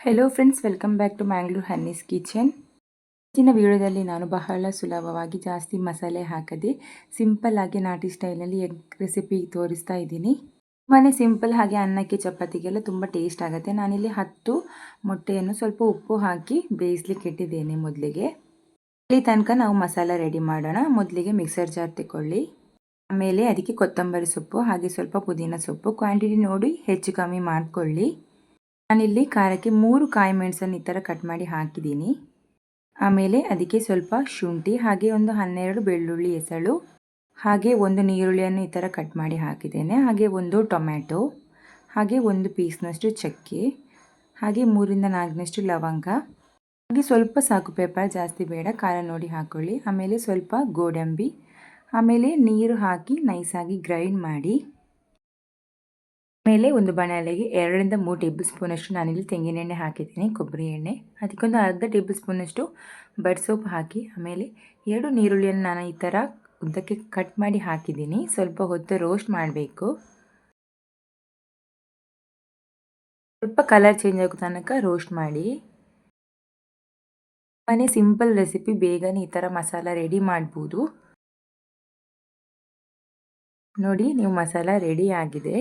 Hello friends welcome back to Mangalore ಹನ್ನೀಸ್ kitchen ಇವತ್ತಿನ ವಿಡಿಯೋದಲ್ಲಿ ನಾನು ಬಹಳ ಸುಲಭವಾಗಿ ಜಾಸ್ತಿ ಮಸಾಲೆ ಹಾಕದೆ ಸಿಂಪಲ್ ಆಗಿ ನಾಟಿ ಸ್ಟೈಲಲ್ಲಿ ಎಗ್ ರೆಸಿಪಿ ತೋರಿಸ್ತಾ ಇದ್ದೀನಿ. ತುಂಬಾ ಸಿಂಪಲ್ ಹಾಗೆ ಅನ್ನಕ್ಕೆ ಚಪಾತಿಗೆಲ್ಲ ತುಂಬ ಟೇಸ್ಟ್ ಆಗುತ್ತೆ. ನಾನಿಲ್ಲಿ ಹತ್ತು ಮೊಟ್ಟೆಯನ್ನು ಸ್ವಲ್ಪ ಉಪ್ಪು ಹಾಕಿ ಬೇಯಿಸ್ಲಿಕ್ಕೆ ಇಟ್ಟಿದ್ದೇನೆ ಮೊದಲಿಗೆ. ಇಲ್ಲಿ ತನಕ ನಾವು ಮಸಾಲ ರೆಡಿ ಮಾಡೋಣ. ಮೊದಲಿಗೆ ಮಿಕ್ಸರ್ ಜಾರ್ ತಗೊಳ್ಳಿ ಆಮೇಲೆ ಅದಕ್ಕೆ ಕೊತ್ತಂಬರಿ ಸೊಪ್ಪು ಹಾಗೆ ಸ್ವಲ್ಪ ಪುದೀನ ಸೊಪ್ಪು. ಕ್ವಾಂಟಿಟಿ ನೋಡಿ ಹೆಚ್ಚು ಕಮ್ಮಿ ಮಾಡಿಕೊಳ್ಳಿ. ನಾನಿಲ್ಲಿ ಖಾರಕ್ಕೆ ಮೂರು ಕಾಯಿ ಮೆಣಸನ್ನು ಈ ಥರ ಕಟ್ ಮಾಡಿ ಹಾಕಿದ್ದೀನಿ. ಆಮೇಲೆ ಅದಕ್ಕೆ ಸ್ವಲ್ಪ ಶುಂಠಿ, ಹಾಗೆ ಒಂದು ಹನ್ನೆರಡು ಬೆಳ್ಳುಳ್ಳಿ ಎಸಳು ಹಾಗೆ ಒಂದು ನೀರುಳ್ಳಿಯನ್ನು ಈ ಥರ ಕಟ್ ಮಾಡಿ ಹಾಕಿದ್ದೇನೆ. ಹಾಗೆ ಒಂದು ಟೊಮ್ಯಾಟೊ, ಹಾಗೆ ಒಂದು ಪೀಸ್ನಷ್ಟು ಚಕ್ಕೆ, ಹಾಗೆ ಮೂರಿಂದ ನಾಲ್ಕನಷ್ಟು ಲವಂಗ. ಹಾಗೆ ಸ್ವಲ್ಪ ಸಾಕು ಪೇಪರ್ ಜಾಸ್ತಿ ಬೇಡ, ಖಾರ ನೋಡಿ ಹಾಕ್ಕೊಳ್ಳಿ ಆಮೇಲೆ ಸ್ವಲ್ಪ ಗೋಡಂಬಿ, ಆಮೇಲೆ ನೀರು ಹಾಕಿ ನೈಸಾಗಿ ಗ್ರೈಂಡ್ ಮಾಡಿ. ಆಮೇಲೆ ಒಂದು ಬಾಣಲೆಗೆ ಎರಡರಿಂದ ಮೂರು ಟೇಬಲ್ ಸ್ಪೂನಷ್ಟು ನಾನಿಲ್ಲಿ ತೆಂಗಿನ ಎಣ್ಣೆ ಹಾಕಿದ್ದೀನಿ, ಕೊಬ್ಬರಿ ಎಣ್ಣೆ. ಅದಕ್ಕೊಂದು ಅರ್ಧ ಟೇಬಲ್ ಸ್ಪೂನಷ್ಟು ಬಡ್ ಸೋಪ್ ಹಾಕಿ, ಆಮೇಲೆ ಎರಡು ನೀರುಳ್ಳಿಯನ್ನು ನಾನು ಈ ಥರ ಉದ್ದಕ್ಕೆ ಕಟ್ ಮಾಡಿ ಹಾಕಿದ್ದೀನಿ. ಸ್ವಲ್ಪ ಹೊತ್ತು ರೋಸ್ಟ್ ಮಾಡಬೇಕು. ಸ್ವಲ್ಪ ಕಲರ್ ಚೇಂಜ್ ಆಗೋ ತನಕ ರೋಸ್ಟ್ ಮಾಡಿ. ಮನೆ ಸಿಂಪಲ್ ರೆಸಿಪಿ, ಬೇಗನೆ ಈ ಥರ ಮಸಾಲ ರೆಡಿ ಮಾಡ್ಬೋದು. ನೋಡಿ, ನೀವು ಮಸಾಲ ರೆಡಿ ಆಗಿದೆ.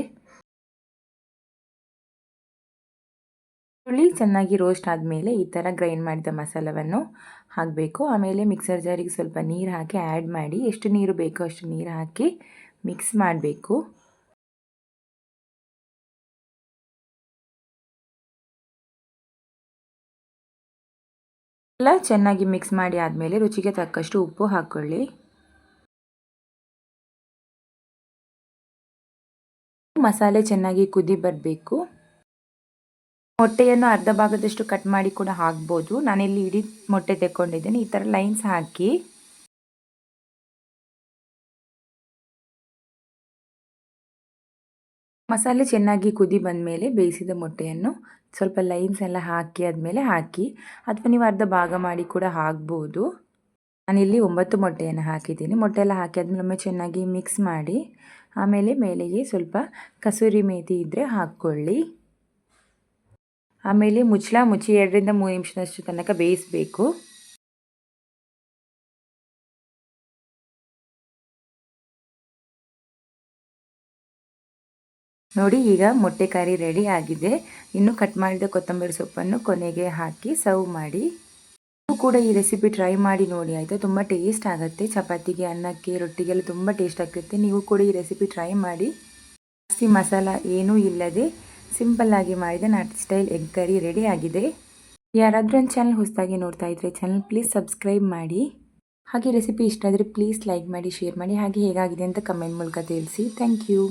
ಹುಳಿ ಚೆನ್ನಾಗಿ ರೋಸ್ಟ್ ಆದಮೇಲೆ ಈ ಥರ ಗ್ರೈಂಡ್ ಮಾಡಿದ ಮಸಾಲವನ್ನು ಹಾಕಬೇಕು. ಆಮೇಲೆ ಮಿಕ್ಸರ್ ಜಾರಿಗೆ ಸ್ವಲ್ಪ ನೀರು ಹಾಕಿ ಆ್ಯಡ್ ಮಾಡಿ ಎಷ್ಟು ನೀರು ಬೇಕೋ ಅಷ್ಟು ನೀರು ಹಾಕಿ ಮಿಕ್ಸ್ ಮಾಡಬೇಕು. ಎಲ್ಲ ಚೆನ್ನಾಗಿ ಮಿಕ್ಸ್ ಮಾಡಿ ಆದಮೇಲೆ ರುಚಿಗೆ ತಕ್ಕಷ್ಟು ಉಪ್ಪು ಹಾಕ್ಕೊಳ್ಳಿ ಮಸಾಲೆ ಚೆನ್ನಾಗಿ ಕುದಿ ಬರಬೇಕು. ಮೊಟ್ಟೆಯನ್ನು ಅರ್ಧ ಭಾಗದಷ್ಟು ಕಟ್ ಮಾಡಿ ಕೂಡ ಹಾಕ್ಬೋದು. ನಾನಿಲ್ಲಿ ಇಡೀ ಮೊಟ್ಟೆ ತೆಕ್ಕೊಂಡಿದ್ದೇನೆ. ಈ ಥರ ಲೈನ್ಸ್ ಹಾಕಿ. ಮಸಾಲೆ ಚೆನ್ನಾಗಿ ಕುದಿ ಬಂದ ಮೇಲೆ ಬೇಯಿಸಿದ ಮೊಟ್ಟೆಯನ್ನು ಸ್ವಲ್ಪ ಲೈನ್ಸ್ ಎಲ್ಲ ಹಾಕಿ ಆದಮೇಲೆ ಹಾಕಿ. ಅಥವಾ ನೀವು ಅರ್ಧ ಭಾಗ ಮಾಡಿ ಕೂಡ ಹಾಕ್ಬೋದು. ನಾನಿಲ್ಲಿ ಒಂಬತ್ತು ಮೊಟ್ಟೆಯನ್ನು ಹಾಕಿದ್ದೀನಿ. ಮೊಟ್ಟೆ ಎಲ್ಲ ಹಾಕಿ ಆದಮೇಲೆ ಒಮ್ಮೆ ಚೆನ್ನಾಗಿ ಮಿಕ್ಸ್ ಮಾಡಿ. ಆಮೇಲೆ ಮೇಲೆಗೆ ಸ್ವಲ್ಪ ಕಸೂರಿ ಮೇತಿ ಇದ್ದರೆ ಹಾಕ್ಕೊಳ್ಳಿ. ಆಮೇಲೆ ಮುಚ್ಚಳ ಮುಚ್ಚಿ ಎರಡರಿಂದ ಮೂರು ನಿಮಿಷದಷ್ಟು ತನಕ ಬೇಯಿಸಬೇಕು. ನೋಡಿ ಈಗ ಮೊಟ್ಟೆ ಕರಿ ರೆಡಿ ಆಗಿದೆ. ಇನ್ನು ಕಟ್ ಮಾಡಿದ ಕೊತ್ತಂಬರಿ ಸೊಪ್ಪನ್ನು ಕೊನೆಗೆ ಹಾಕಿ ಸರ್ವ್ ಮಾಡಿ. ನೀವು ಕೂಡ ಈ ರೆಸಿಪಿ ಟ್ರೈ ಮಾಡಿ ನೋಡಿ, ಆಯಿತಾ? ತುಂಬ ಟೇಸ್ಟ್ ಆಗುತ್ತೆ. ಚಪಾತಿಗೆ, ಅನ್ನಕ್ಕೆ, ರೊಟ್ಟಿಗೆಲ್ಲ ತುಂಬ ಟೇಸ್ಟ್ ಆಗುತ್ತೆ ನೀವು ಕೂಡ ಈ ರೆಸಿಪಿ ಟ್ರೈ ಮಾಡಿ. ಜಾಸ್ತಿ ಮಸಾಲ ಏನೂ ಇಲ್ಲದೆ ಸಿಂಪಲ್ಲಾಗಿ ಮಾಡಿದ. ನಾಟ್ ಸ್ಟೈಲ್ ಎಗ್ ಕರಿ ರೆಡಿ ಆಗಿದೆ. ಯಾರಾದರೂ ಒಂದು ಚಾನಲ್ ಹೊಸದಾಗಿ ನೋಡ್ತಾ ಇದ್ದರೆ ಚಾನಲ್ ಪ್ಲೀಸ್ ಸಬ್ಸ್ಕ್ರೈಬ್ ಮಾಡಿ. ಹಾಗೆ ರೆಸಿಪಿ ಇಷ್ಟ ಆದರೆ ಪ್ಲೀಸ್ ಲೈಕ್ ಮಾಡಿ ಶೇರ್ ಮಾಡಿ. ಹಾಗೆ ಹೇಗಾಗಿದೆ ಅಂತ ಕಮೆಂಟ್ ಮೂಲಕ ತಿಳಿಸಿ. Thank you